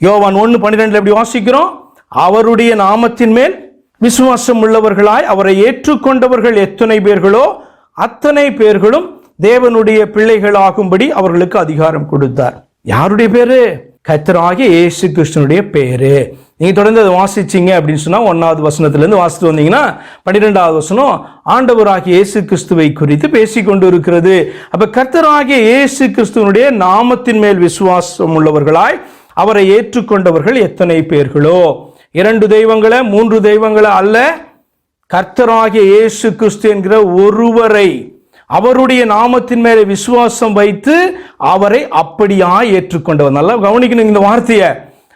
யோவான் ஒன்று பன்னிரெண்டில் எப்படி வாசிக்கிறோம்? அவருடைய நாமத்தின் மேல் விசுவாசம் உள்ளவர்களாய் அவரை ஏற்றுக்கொண்டவர்கள் எத்தனை பேர்களோ அத்தனை பேர்களும் தேவனுடைய பிள்ளைகளாகும்படி அவர்களுக்கு அதிகாரம் கொடுத்தார். யாருடைய பேரு? கத்தராகிய இயேசு கிருஷ்ணனுடைய பேரு. நீங்க தொடர்ந்து அதை வாசிச்சீங்க அப்படின்னு சொன்னா ஒன்னாவது வசனத்துல இருந்து வாசித்து வந்தீங்கன்னா பன்னிரெண்டாவது வசனம் ஆண்டவராகிய இயேசு கிறிஸ்துவை குறித்து பேசிக்கொண்டு இருக்கிறது அப்ப கர்த்தராகிய இயேசு கிறிஸ்துவனுடைய நாமத்தின் மேல் விசுவாசம் உள்ளவர்களாய் அவரை ஏற்றுக்கொண்டவர்கள் எத்தனை பேர்களோ? இரண்டு தெய்வங்களை மூன்று தெய்வங்களை அல்ல கர்த்தராகிய இயேசு கிறிஸ்து என்கிற ஒருவரை அவருடைய நாமத்தின் மேலே விசுவாசம் வைத்து அவரை அப்படியா ஏற்றுக்கொண்டவர். நல்லா கவனிக்கணும் இந்த வார்த்தையை.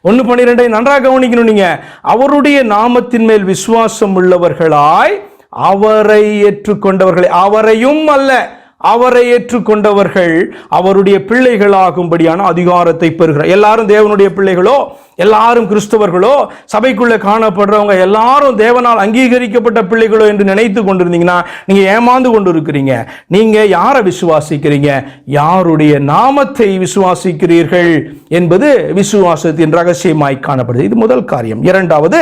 ஒன்று பன்னிரெண்டை நன்றாக கவனிக்கணும் நீங்க. அவருடைய நாமத்தின் மேல் விசுவாசம் உள்ளவர்களாய் அவரை ஏற்றுக்கொண்டவர்களை. அவரையும் அல்ல அவரை ஏற்றுக்கொண்டவர்கள் அவருடைய பிள்ளைகளாகும்படியான அதிகாரத்தை பெறுகிறார். எல்லாரும் தேவனுடைய பிள்ளைகளோ எல்லாரும் கிறிஸ்தவர்களோ சபைக்குள்ளே காணப்படுறவங்க எல்லாரும் தேவனால் அங்கீகரிக்கப்பட்ட பிள்ளைகளோ என்று நினைத்து கொண்டிருந்தீங்கன்னா நீங்கள் ஏமாந்து கொண்டு இருக்கிறீங்க நீங்கள் யாரை விசுவாசிக்கிறீங்க? யாருடைய நாமத்தை விசுவாசிக்கிறீர்கள் என்பது விசுவாசத்தின் ரகசியமாய் காணப்படுது. இது முதல் காரியம். இரண்டாவது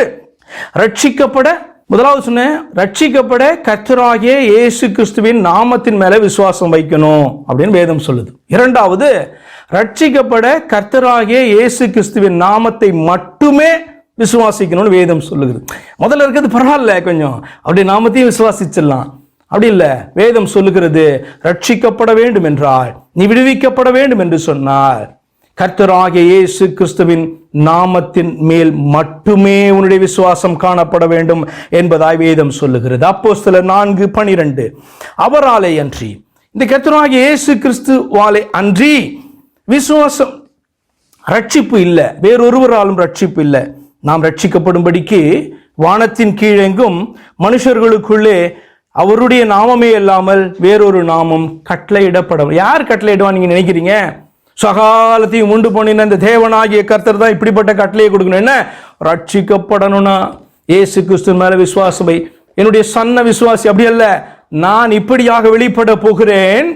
ரட்சிக்கப்பட முதலாவது சொன்னேன் ரட்சிக்கப்பட கர்த்தராகிய இயேசு கிறிஸ்துவின் நாமத்தின் மேலே விசுவாசம் வைக்கணும் அப்படின்னு வேதம் சொல்லுது. இரண்டாவது ரட்சிக்கப்பட கர்த்தராகிய இயேசு கிறிஸ்துவின் நாமத்தை மட்டுமே விசுவாசிக்கணும்னு வேதம் சொல்லுது முதல்ல இருக்கிறது பரவாயில்ல கொஞ்சம். அப்படி நாமத்தையும் விசுவாசிச்சிடலாம். அப்படி இல்லை வேதம் சொல்லுகிறது ரட்சிக்கப்பட வேண்டும் என்றால் நீ விடுவிக்கப்பட வேண்டும் என்று சொன்னார். கர்த்தராகிய இயேசு கிறிஸ்துவின் நாமத்தின் மேல் மட்டுமே உன்னுடைய விசுவாசம் காணப்பட வேண்டும் என்பதாய் வேதம் சொல்லுகிறது. அப்போ சில நான்கு பனிரெண்டு. அவராலே அன்றி இந்த கர்த்தராகிய இயேசு கிறிஸ்துவாலே அன்றி விசுவாசம் ரட்சிப்பு இல்லை. வேறொருவராலும் ரட்சிப்பு இல்லை. நாம் ரட்சிக்கப்படும்படிக்கு வானத்தின் கீழெங்கும் மனுஷர்களுக்குள்ளே அவருடைய நாமமே இல்லாமல் வேறொரு நாமம் கட்டளையிடப்படும் யார் கட்டளையிடுவா நீங்க நினைக்கிறீங்க? சகாலத்தையும் உண்டு பண்ணின இந்த தேவனாகிய கர்த்தர் தான் இப்படிப்பட்ட கட்டளையை கொடுக்கணும். என்ன? ரட்சிக்கப்படணும்னா ஏசு கிறிஸ்து மேல விசுவாசமை என்னுடைய சன்ன விசுவாசி அப்படி அல்ல. நான் இப்படியாக வெளிப்பட போகிறேன்.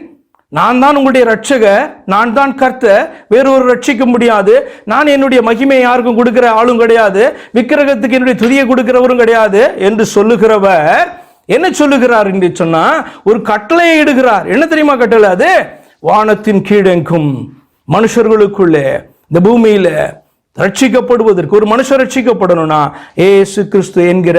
நான் தான் உங்களுடைய ரட்சக நான் தான் கர்த்தர் வேறொரு ரட்சிக்க முடியாது. நான் என்னுடைய மகிமையை யாருக்கும் கொடுக்கிற ஆளும் கிடையாது. விக்கிரகத்துக்கு என்னுடைய துதியை கொடுக்கிறவரும் கிடையாது என்று சொல்லுகிறவர். என்ன சொல்லுகிறார் என்று சொன்னா ஒரு கட்டளையை இடுகிறார். என்ன தெரியுமா கட்டளை அது? வானத்தின் கீழெங்கும். மனுஷர்களுக்குள்ளே இந்த பூமியில் ரட்சிக்கப்படுவதற்கு ஒரு மனுஷன் ரட்சிக்கப்படணும்னா ஏசு கிறிஸ்து என்கிற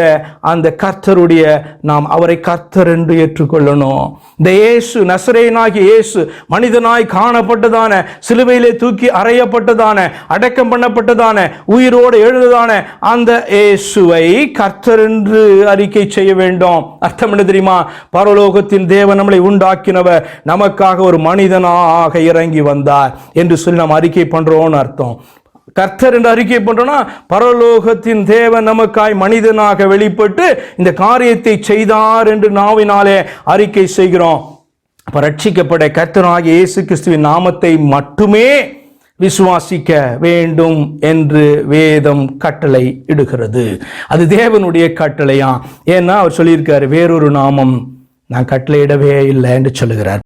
அந்த கர்த்தருடைய நாம் அவரை கர்த்தர் என்று ஏற்றுக்கொள்ளணும். இந்த இயேசு நசரேனாகிய இயேசு மனிதனாய் காணப்பட்டதான சிலுவையிலே தூக்கி அறையப்பட்டதான அடக்கம் பண்ணப்பட்டதான உயிரோடு எழுந்ததான அந்த இயேசுவை கர்த்தர் என்று அறிக்கை செய்ய வேண்டும். அர்த்தம் என்ன தெரியுமா? பரலோகத்தின் தேவன் நம்மளை உண்டாக்கினவர் நமக்காக ஒரு மனிதனாக இறங்கி வந்தார் என்று சொல்லி நாம் அறிக்கை பண்றோம்னு அர்த்தம். கர்த்தர் என்று அறிக்கை பண்றோம்னா பரலோகத்தின் தேவன் நமக்காய் மனிதனாக வெளிப்பட்டு இந்த காரியத்தை செய்தார் என்று நாவினாலே அறிக்கை செய்கிறோம். அப்ப ரட்சிக்கப்பட கர்த்தராகிய இயேசு கிறிஸ்துவின் நாமத்தை மட்டுமே விசுவாசிக்க வேண்டும் என்று வேதம் கட்டளை இடுகிறது. அது தேவனுடைய கட்டளையா? ஏன்னா அவர் சொல்லியிருக்காரு வேறொரு நாமம் நான் கட்டளையிடவே இல்லை என்று சொல்லுகிறார்.